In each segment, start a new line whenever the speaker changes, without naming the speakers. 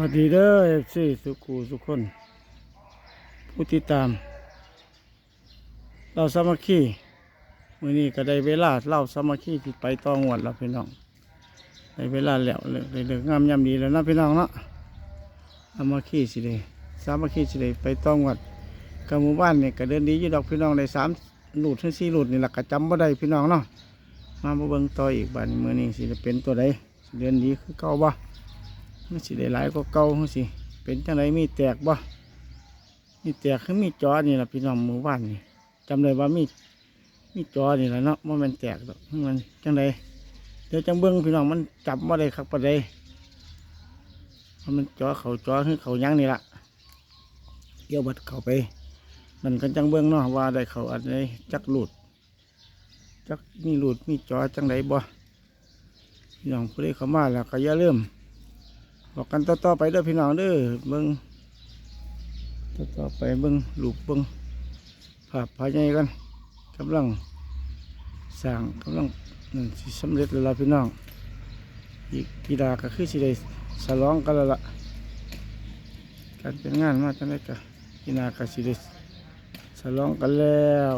วัสดีเด้อเอฟซีสุกูสุคน ผู้ติดตาม เราสามัคคีมื่อนี้ก็ได้เวลาเล่าสามัคคีที่ไปต่องวดแล้วพี่น้องได้เวลาแล้วเลยเลยงามยามดีแล้วนะพี่น้องเนาะสามัคคีสิเลยสามัคคีสิเลยไปตองวดกับหมู่บ้านเนี่ยก็เดินดีอยู่ดอกพี่น้องได้สามหลุดถึงสี่หลุดนี่หละก็จำบ่ได้พี่น้องเนาะมาบ่เบิ่งต่ออีกบัดนี้มื่อนี้สิได้เป็นตัวใดเดินดีคือเก่าบ่ มันสิได้หลายก็เก่ามันสิเป็นจังไรมีแตกบ่มีแตกคือมีจอนี่ล่ะพี่น้องหมู่บ้านนี่จำได้ว่ามีมีจอนี่แหละเนาะว่ามันแตกดอกมันจังไรเดี๋ยวจังเบิ้งพี่น้องมันจับมาได้ครับปะใดว่ามันจอเขาจอคือเขายั้งนี่ล่ะเกี่ยวบัดเขาไปนั่นกันจังเบิ้งเนาะว่าได้เขาอันไหนจักหลุดจักมีหลุดมีจอจังไรบ่พี่น้องผู้ใดเขามาแล้วก็อย่าลืม บอกกันต่อๆไปเด้อพี่น้องเด้อเบิ้งต่อๆไปเบิ้งลูกเบิ้งภาพภายในกันกำลังสร้างกำลังนั่นสิสำเร็จแล้วล่ะพี่น้องอีกกีฬาก็คือสิได้สลองกันแล้วล่ะการเป็นงานมาจังได้ก็กีฬาก็สิได้สลองกันแล้ว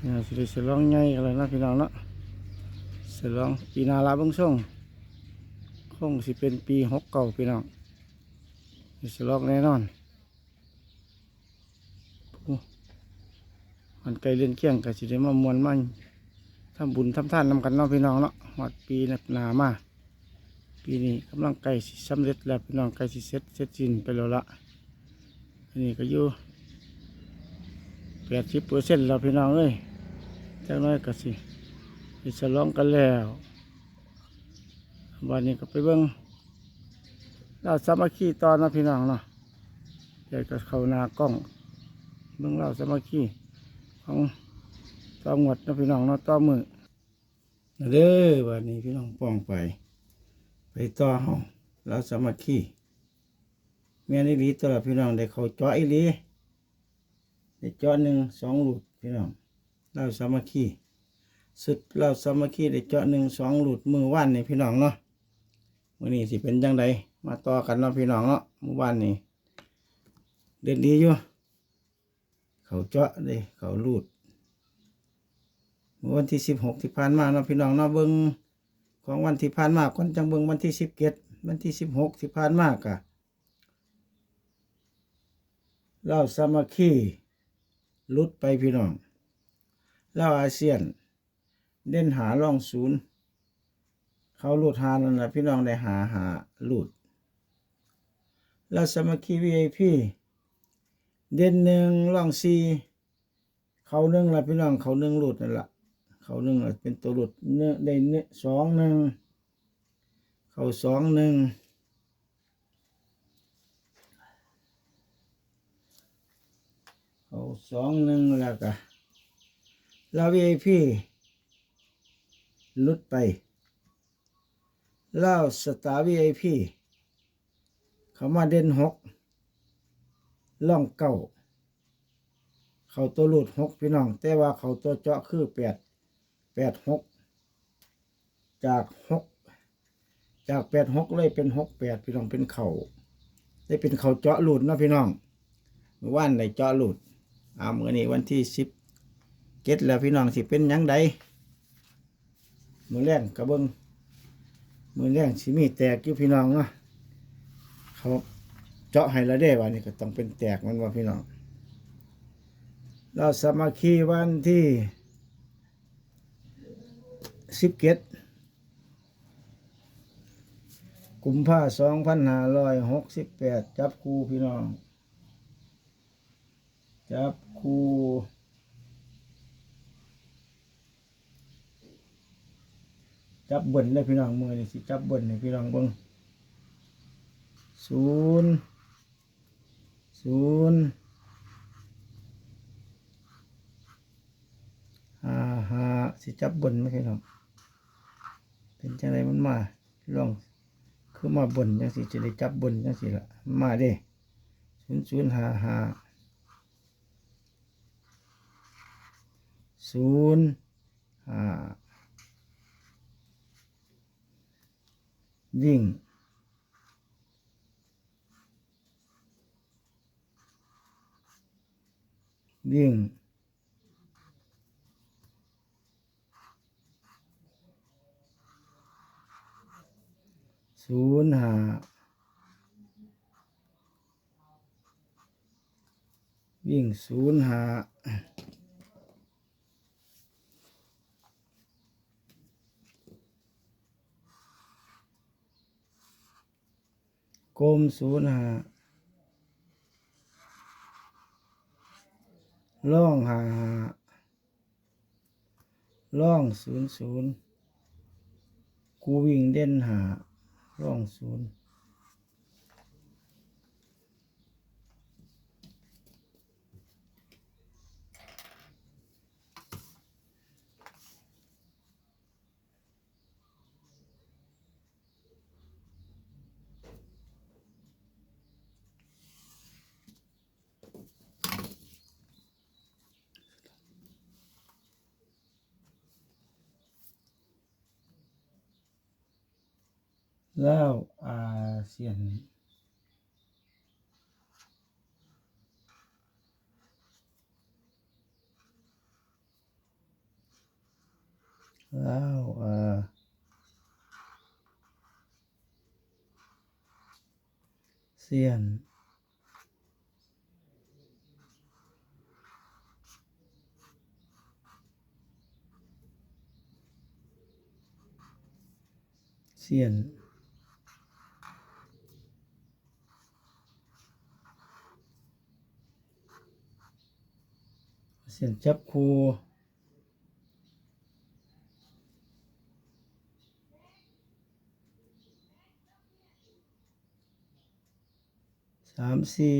เนี่ยสิได้สลองใหญ่กันแล้วนะพี่น้องเนาะสลองปีหนาลาเบิ่งส่ง คงสิเป็นปีหกเก่าพี่น้องมีสลอกแน่นอนมันไกลเล่นเคียงกับสิได้มามวนมันทำบุญทำทานนำกันเนาะพี่น้องเนาะหอดปีหนามาปีนี้กำลังใกล้สิสำเร็จแล้วพี่น้องใกล้สิเสร็จเสร็จสิ้นไปแล้วละอันนี้ก็อยู่แปดสิบเปอร์เซ็นต์แล้วพี่น้องเอ้ยจังน้อยก็สิสิฉลองกันแล้ว วันนี้ก็ไปเบิ่งเราสามัคคีตอนนะพี่น้องเนาะเดี๋ยวก็เข้านากล้องเบิ่งเราสามัคคีของตอหมดนะพี่น้องเนาะตอมือเด้อวันนี้พี่น้องป้องไป ไปต่อเฮาเราสามัคคีเมียนอีหลีตัวละพี่น้องได้เขาจาะอีหลีได้จาะหนึ่งสองหลุดพี่น้องเราสามัคคีสุดเราสามัคคีได้เจาะหนึ่งสองหลุดมือว่านนี่พี่น้องเนาะ มือนี้สิเป็นจังไดมาต่อกันเนาะพี่น้องเนาะมือว่านนี่เด่นดีอยู่เขาเจาะเลยเขาลุดเมื่อวันที่สิบหกที่ผ่านมาเนาะพี่น้องเนาะเบิ้งของวันที่ผ่านมาก่อนจังเบิ้งวันที่สิบเจ็ดวันที่สิบหกที่ผ่านมากะเราสามัคคีลุดไปพี่น้องเราอาเซียน เด่นหาล่องศูนย์ เขาหลุดหานั่นแหละพี่น้องได้หาหาหลุดแล้วสมัคคีวีไอพีเด่นหนึ่งล่องสี่เขาหนึ่งละพี่น้องเขาหนึ่งหลุดนั่นแหละเขาหนึ่งละเป็นตัวหลุดเนื้อได้เนื้อสองหนึ่งเขาสองหนึ่งเขาสองหนึ่งแล้วก็แล้ววีไอพีลุดไป เล่าสตาร์วีไอพีเขามาเด่นหกล่องเก้าเขาตัวหลุดหกพี่น้อง แต่ว่าเขาตัวเจาะคือแปดแปดหกจากหกจากแปดหกเลยเป็นหกแปดพี่น้องเป็นเขาได้เป็นเขาเจาะหลุดนะพี่น้องเมื่อวานในเจาะหลุดอ่าเมื่อนี้วันที่สิบเก็ดแล้วพี่น้องสิเป็นยังไดมือแรงกระเบิง มือแรงสิมีแตกอยู่พี่น้องเนาะเขาเจาะให้ละได้วันนี้ก็ต้องเป็นแตกมันว่าพี่น้อง เราสมัคคีวันที่สิบเกตกุมภาสองพันห้าร้อยหกสิบแปดจับคูพี่น้อง จับคู จับบนเลยพี่น้องมือนี่สิจับบิ่นให้พี่น้องเบิ่งศูนย์ศูนย์ห้าห้าสิจับบนไหมพี่น้องเป็นจังไรมันมาลองคือมาบนจังสิจะได้จับบนจังสิละมาเด้ศูนย์ศูนย์ห้าห้าศูนย์ห้า ยิ่ง ยิ่ง ศูนย์หาวิ่งศูนย์หา กลมศูนย์หาล่องหาหาล่องศูนย์ศูนย์กูวิ่งเด่นหาล่องศูนย์ แล้วอาเซียนแล้วอาเซียนเซียน เสียนจับคูสามสี่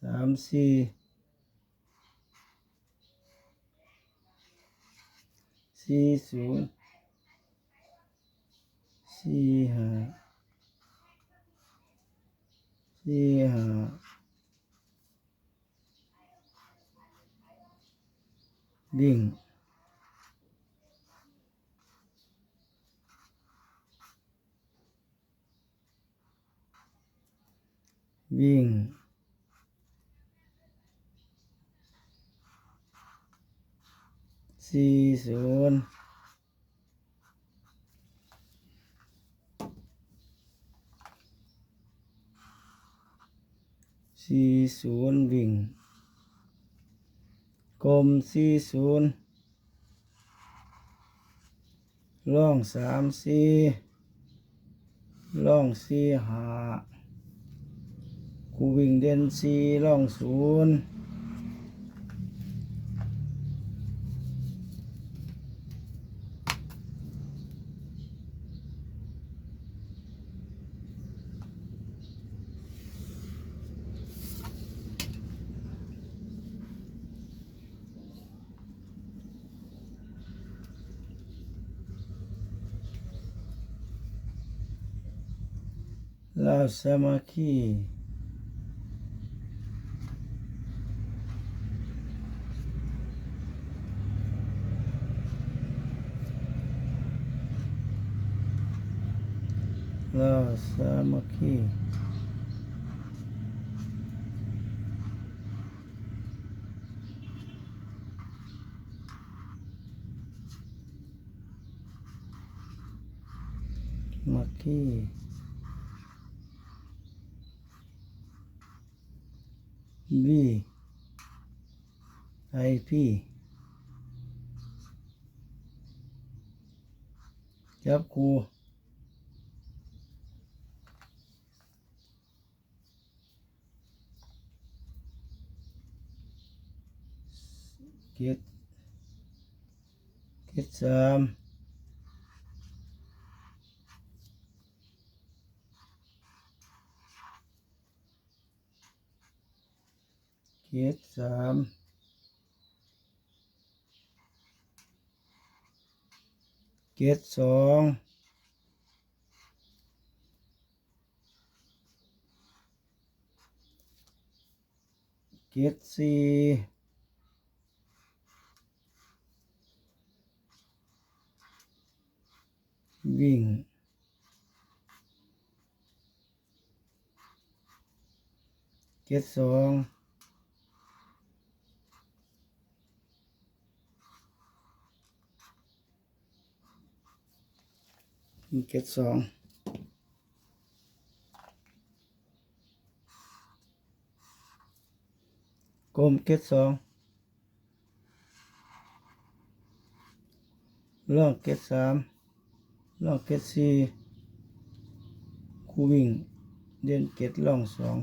สามสี่สี่ศูนย์สี่ห้า สี่วิ่งวิ่งสี่ศูนย์ สี่ศูนย์วิ่ง กลมสี่ศูนย์ล่องสามสี่ล่องสี่หากูวิ่งเด่นสี่ล่องศูนย์ แล้วสามาคี บีไอพีจับกูเก็ดเก็ดสาม จ็ดสามเจ็สองเจ็สี่วิ่งเจ็ดสอง เจ็ดสองกลมเจ็ดสองล่องเจ็ดสามล่องเจ็ดสี่คู่วิ่งเด่นเจ็ดล่องสอง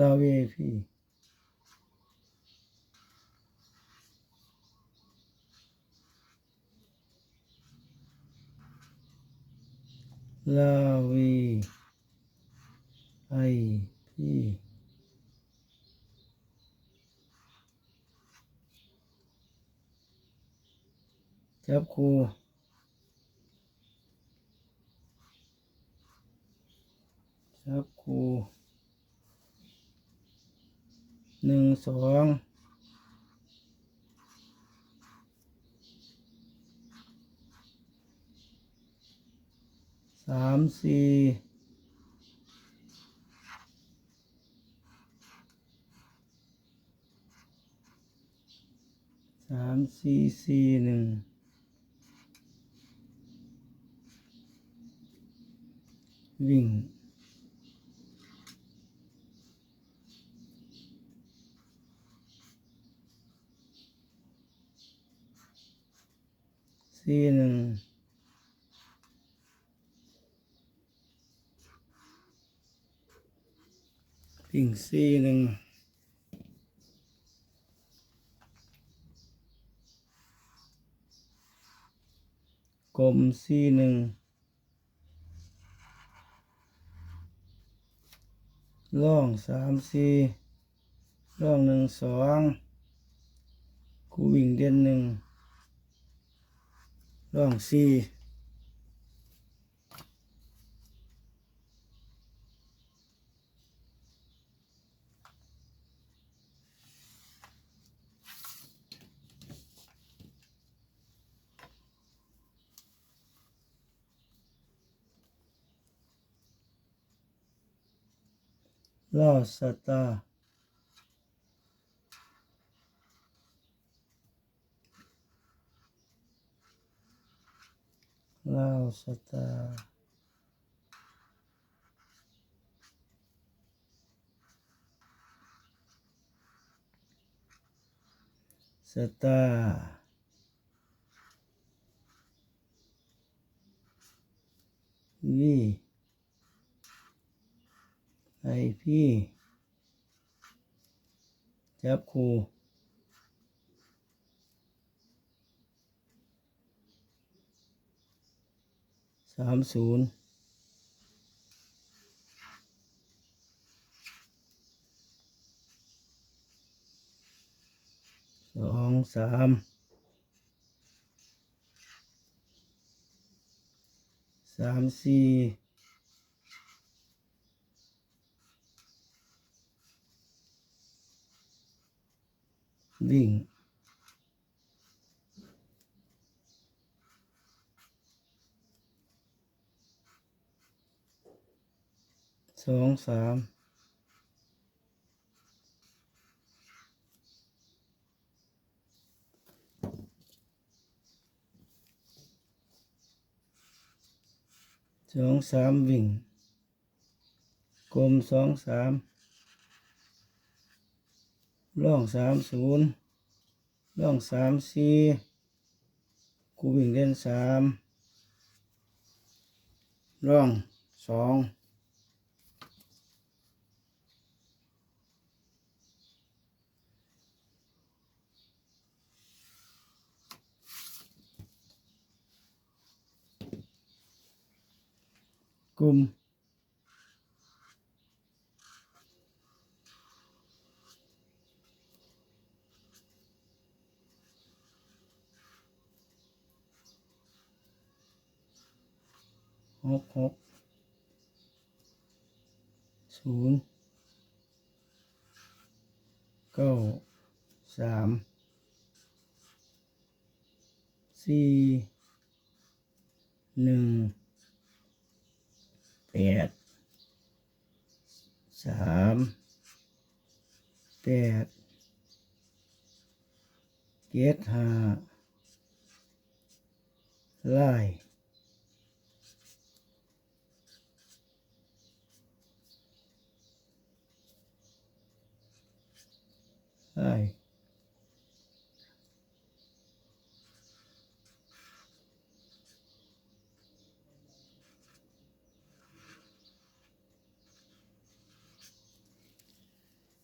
ลาเวพี่ลาเวไอพี่จับครูจับครู หนึ่งสองสามสี่สามสี่สี่หนึ่งวิ่ง สี่หนึ่งปิ่งสี่หนึ่งกลมสี่หนึ่งล่องสามสี่ล่องหนึ่งสองกูวิ่งเด่นหนึ่ง ร่องสี่ลอสตา ร์ล่อสตาร์สตาร์วีไอพี่จับค สามศูนย์สองสามสามสี่วิ่งส องสามสองสามวิ่ง กลมสองสามล่องสามศูนย์ล่องสามสี่กูวิ่งเล่นสามล่องสอง กลุ่มหกหกศูนย์เก้าสามสี่หนึ่ง แปดสามแปดเจ็ดห้าไล่ไล่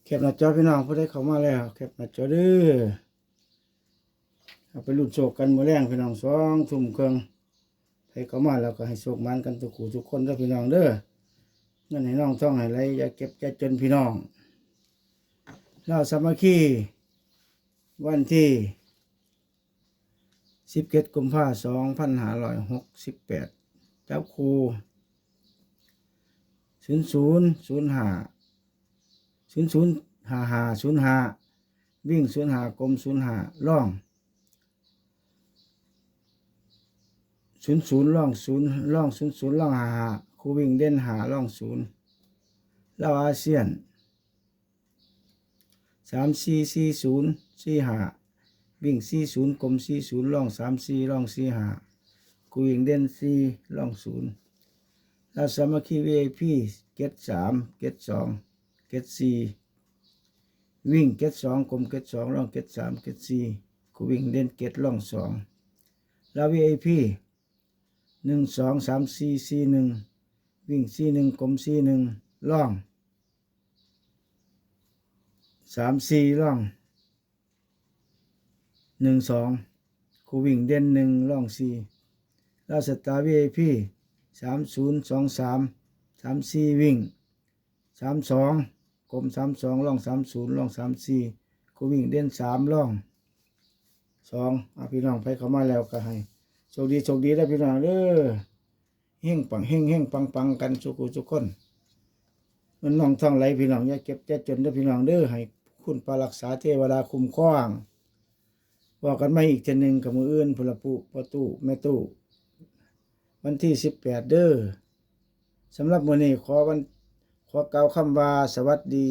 เก็บหน้าจอพี่น้องผู้ได้เข้ามาแล้วเก็บหน้าจอเด้อเอาไปลุ้นโชคกันมือแรงพี่น้องสองทุ่มครึ่องให้เข้ามาแล้วก็ให้โชคมันกันทุกคู่ทุกคนเด้อพี่น้องเด้อเงินให้น้องท่องให้ไหลอย่าเก็บอย่าจนพี่น้องเราสามัคคีวันที่สิบเกตกุมภาสองพันห้าร้อยหกสิบแปดเจับครูศูนย์ศูนย์ศูนย์ห้า ศูนย์ศูนย์ห้าห้าศูนย์ห้าวิ่งศูนย์ห้ากลมศูนย์ห้าล่องศูนย์ศูนย์ล่องศูนย์ล่องศูนย์ศูนย์ล่องห้าห้าคูวิ่งเด่นหาล่องศูนย์เล่าอาเซียนสามสี่สี่ศูนย์สี่ห้าวิ่งสี่ศูนย์กลมสี่ศูนย์ล่องสามสี่ล่องสี่ห้ากูวิ่งเด่นสี่ล่องศูนย์แล้วสามัคคีวีไอพีเกตสามเกตสอง เกตสี่วิ่งเกตสองกลมเกตสองล่องเกตสามเกตสี่กูวิ่งเด่นเกตล่องสองล้ววีไอพีหนึ่งสองสามสี่สี่หนึ่งวิ่งสี่หนึ่งกลมสี่หนึ่งล่องสามสี่ร่องหนึ่งสองคูวิ่งเด่นหนึ่งร่องสี่ลาสตาร์วีไอพีสามศูนย์สองสามสามสี่วิ่งสามสอง กลมสามสองร่องสามศูนย์ร่องสามสี่คูวิ่งเด่นสามร่องสองอพี่น้องไปเข้ามาแล้วก็ให้โชคดีโชคดีได้พี่น้องเด้อเฮงปังเฮงเฮงปังปังกันสุขุทุกคนมันน้องท่องไหลพี่น้องอย่าเก็บอย่าจนเด้พี่น้องเด้อให้คุณปารักษาเทวดาคุ้มครองบอกกันมาอีกเทอหนึงกับมืออื่นพลปุประตูแม่ตู้วันที่สิบแปดเด้อสำหรับมื้อนี้ขอวัน ขอกล่าวคำว่าสวัสดี